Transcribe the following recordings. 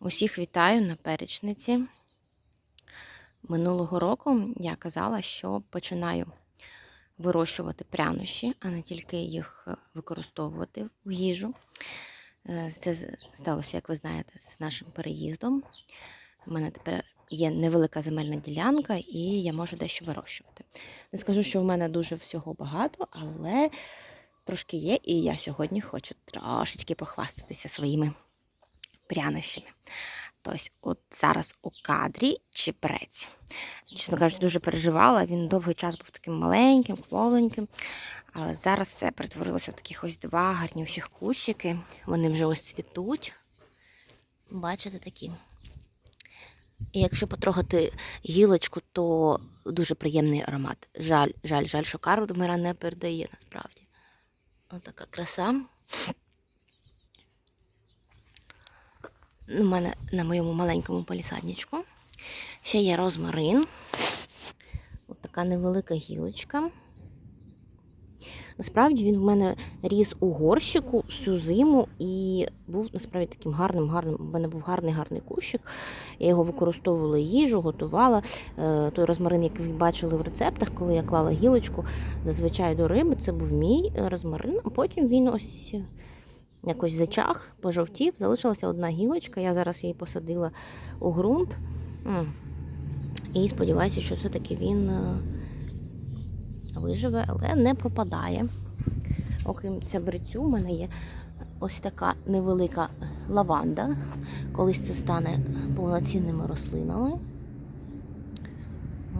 Усіх вітаю на перечниці. Минулого року я казала, що починаю вирощувати прянощі, а не тільки їх використовувати в їжу. Е, Це сталося, як ви знаєте, з нашим переїздом. У мене тепер є невелика земельна ділянка, і я можу дещо вирощувати. Не скажу, що в мене дуже всього багато, але трошки є, і я сьогодні хочу трошечки похвастатися своїми прянощами. Тобто, от зараз у кадрі чебрець. Чесно кажучи, дуже переживала. Він довгий час був таким маленьким, кволеньким. Але зараз це перетворилося в таких ось два гарнющих кущики. Вони вже ось цвітуть. Бачите такі. І якщо потрогати гілочку, то дуже приємний аромат. Жаль, жаль, жаль, що карвдмира не передає насправді. Ось така краса. У мене на моєму маленькому палісадничку. Ще є розмарин. Ось така невелика гілочка. Насправді він в мене ріс у горщику всю зиму і був насправді таким гарним, гарним. У мене був гарний гарний кущик. Я його використовувала їжу, готувала. Е, Той розмарин, який ви бачили в рецептах, коли я клала гілочку зазвичай до риби, це був мій розмарин, а потім він ось якось зачах, пожовтів, залишилася одна гілочка. Я зараз її посадила у ґрунт. І сподіваюся, що все-таки він е, виживе, але не пропадає. Окрім цябрицю, у мене є ось така невелика лаванда. Колись це стане повноцінними рослинами.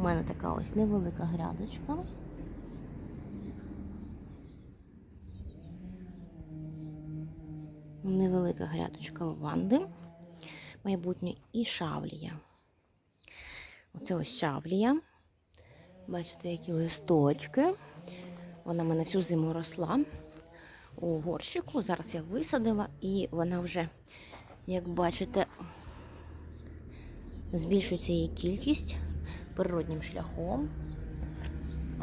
У мене така ось невелика грядочка. Невелика грядочка лаванди, майбутнє і шавлія. Оце ось шавлія. Бачите, які листочки. Вона в мене всю зиму росла у горщику. Зараз я висадила і вона вже, як бачите, збільшується її кількість природнім шляхом.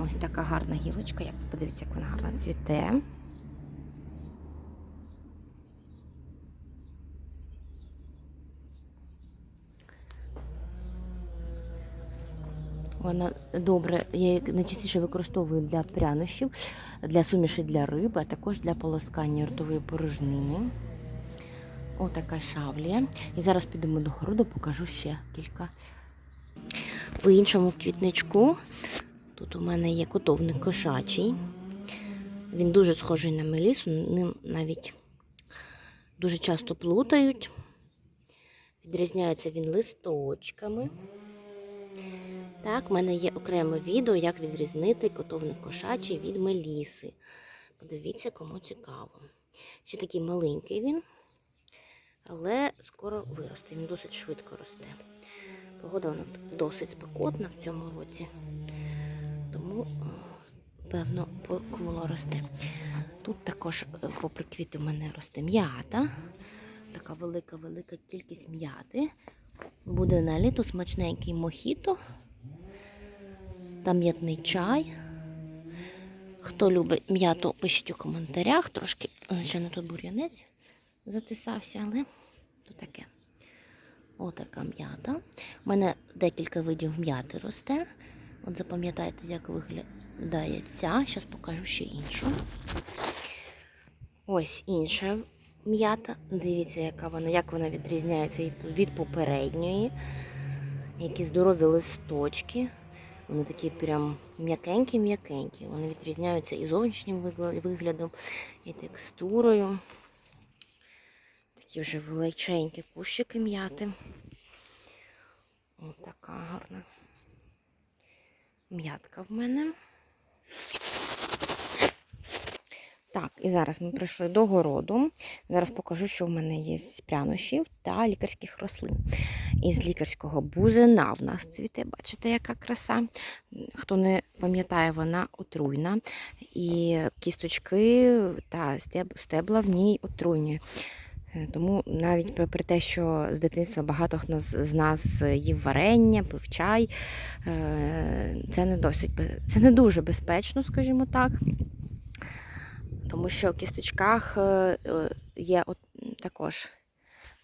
Ось така гарна гілочка. Як подивіться, як вона гарно цвіте. Вона добре, я її найчастіше використовую для прянощів, для суміші для риби, а також для полоскання ротової порожнини. Отака шавлія. І зараз підемо до городу, покажу ще кілька. У іншому квітничку тут у мене є котовник кошачий. Він дуже схожий на мелісу, ним навіть дуже часто плутають. Відрізняється він листочками. Так, в мене є окреме відео, як відрізнити котовник кошачий від меліси. Подивіться, кому цікаво. Ще такий маленький він, але скоро виросте. Він досить швидко росте. Погода вона досить спекотна в цьому році, тому, певно, покволо росте. Тут також, попри квіти, у мене росте м'ята. Така велика-велика кількість м'яти. Буде на літо смачненький мохіто та м'ятний чай. Хто любить м'яту, пишіть у коментарях. Трошки, звичайно, тут бур'янець затисався, але то таке. Отака м'ята. У мене декілька видів м'яти росте. От запам'ятайте, як виглядає ця. Зараз покажу ще іншу. Ось інша м'ята. Дивіться, яка вона, як вона відрізняється від попередньої. Які здорові листочки. Вони такі прям м'якенькі-м'якенькі. Вони відрізняються і зовнішнім виглядом, і текстурою. Такі вже величенькі кущики м'яти. Ось така гарна м'ятка в мене. Так, і зараз ми прийшли до городу. Зараз покажу, що в мене є з прянощів та лікарських рослин. Із лікарського бузина в нас цвіте, бачите, яка краса. Хто не пам'ятає, вона отруйна. І кісточки та стебла в ній отруйні. Тому навіть при те, що з дитинства багато з нас їв варення, пив чай, це не досить це не дуже безпечно, скажімо так. Тому що в кісточках є також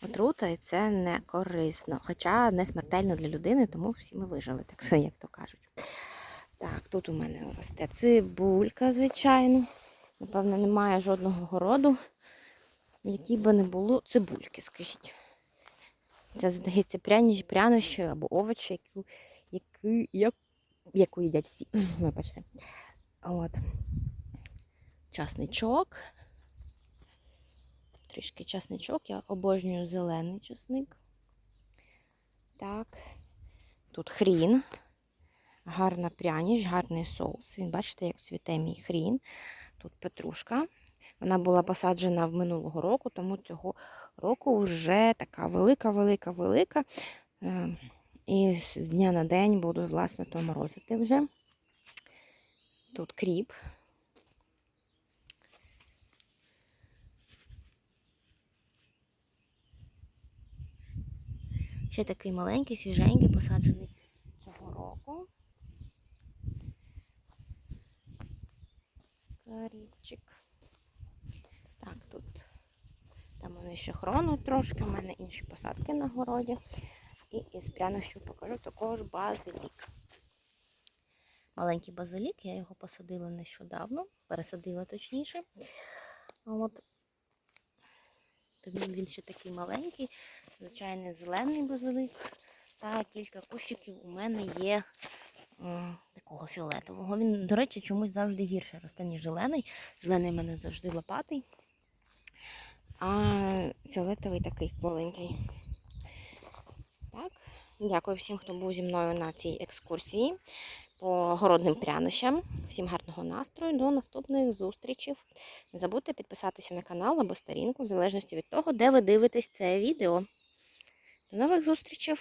отрута, і це не корисно. Хоча не смертельно для людини, тому всі ми вижили, так як то кажуть. Так, тут у мене росте цибулька, звичайно. Напевно, немає жодного городу, в якій би не було цибульки, скажіть. Це, здається, пряніч, прянощі або овочі, яку, яку, як, яку їдять всі. Вибачте. От. Часничок. Трішки часничок. Я обожнюю зелений часник. Так. Тут хрін. Гарна пряніч, гарний соус. Він, бачите, як цвіте мій хрін. Тут петрушка. Вона була посаджена в минулого року, тому цього року вже така велика, велика, велика. Е, І з дня на день буду, власне, то морозити вже. Тут кріп. Ще такий маленький, свіженький, посаджений цього року. Карічик. Так, тут там вони ще хрону трошки, у мене інші посадки на городі. І із прянощів покажу також базилік. Маленький базилік, я його посадила нещодавно, пересадила точніше. От тому він ще такий маленький, звичайний зелений базилик. Та кілька кущиків у мене є такого фіолетового. Він, до речі, чомусь завжди гірше росте, ніж зелений. Зелений в мене завжди лопатий. А фіолетовий такий маленький. Так. Дякую всім, хто був зі мною на цій екскурсії по городним прянощам. Всім гарного настрою. До наступних зустрічей. Не забудьте підписатися на канал або сторінку, в залежності від того, де ви дивитесь це відео. До нових зустрічей!